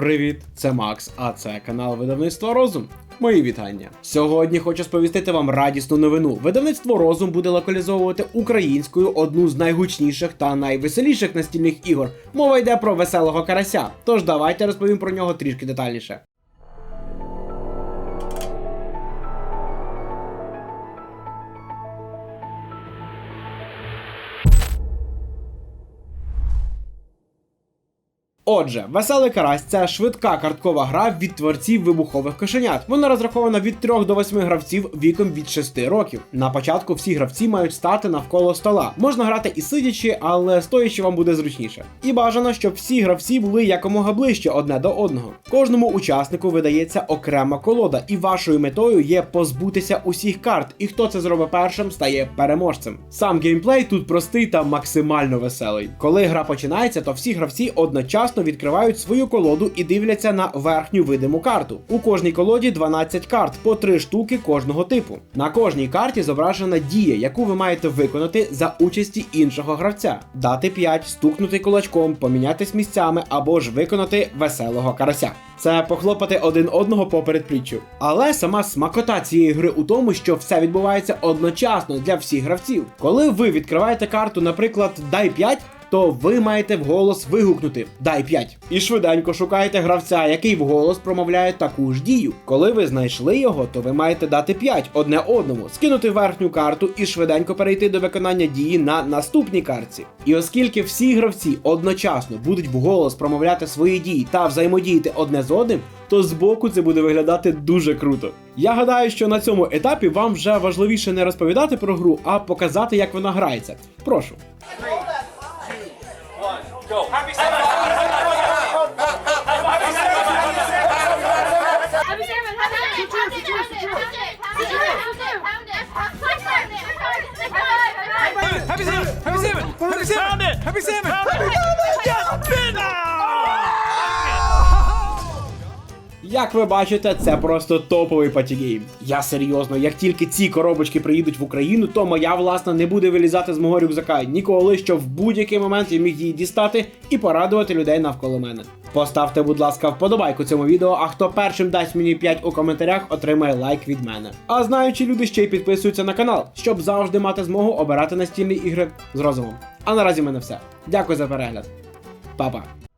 Привіт, це Макс, а це канал Видавництва Розум. Мої вітання. Сьогодні хочу сповістити вам радісну новину. Видавництво Розум буде локалізовувати українською одну з найгучніших та найвеселіших настільних ігор. Мова йде про веселого карася. Тож давайте розповім про нього трішки детальніше. Отже, веселий карась це швидка карткова гра від творців вибухових кошенят. Вона розрахована від 3 до 8 гравців віком від 6 років. На початку всі гравці мають стати навколо стола. Можна грати і сидячи, але стоячи вам буде зручніше. І бажано, щоб всі гравці були якомога ближче одне до одного. Кожному учаснику видається окрема колода, і вашою метою є позбутися усіх карт. І хто це зробить першим, стає переможцем. Сам геймплей тут простий та максимально веселий. Коли гра починається, то всі гравці одночасно відкривають свою колоду і дивляться на верхню видиму карту. У кожній колоді 12 карт, по 3 штуки кожного типу. На кожній карті зображена дія, яку ви маєте виконати за участі іншого гравця. Дати 5, стукнути кулачком, помінятись місцями або ж виконати веселого карася. Це похлопати один одного по передпліччю. Але сама смакота цієї гри у тому, що все відбувається одночасно для всіх гравців. Коли ви відкриваєте карту, наприклад, дай 5, то ви маєте вголос вигукнути Дай 5. І швиденько шукаєте гравця, який вголос промовляє таку ж дію. Коли ви знайшли його, то ви маєте дати 5 одне одному, скинути верхню карту і швиденько перейти до виконання дії на наступній картці. І оскільки всі гравці одночасно будуть вголос промовляти свої дії та взаємодіяти одне з одним, то збоку це буде виглядати дуже круто. Я гадаю, що на цьому етапі вам вже важливіше не розповідати про гру, а показати, як вона грається. Прошу. Go. Happy. Як ви бачите, це просто топовий патігейм. Я серйозно, як тільки ці коробочки приїдуть в Україну, то моя власна не буде вилізати з мого рюкзака ніколи, що в будь-який момент я міг її дістати і порадувати людей навколо мене. Поставте, будь ласка, вподобайку цьому відео, а хто першим дасть мені 5 у коментарях, отримає лайк від мене. А знаючі люди ще й підписуються на канал, щоб завжди мати змогу обирати настільні ігри з розумом. А наразі в мене все. Дякую за перегляд. Па-па.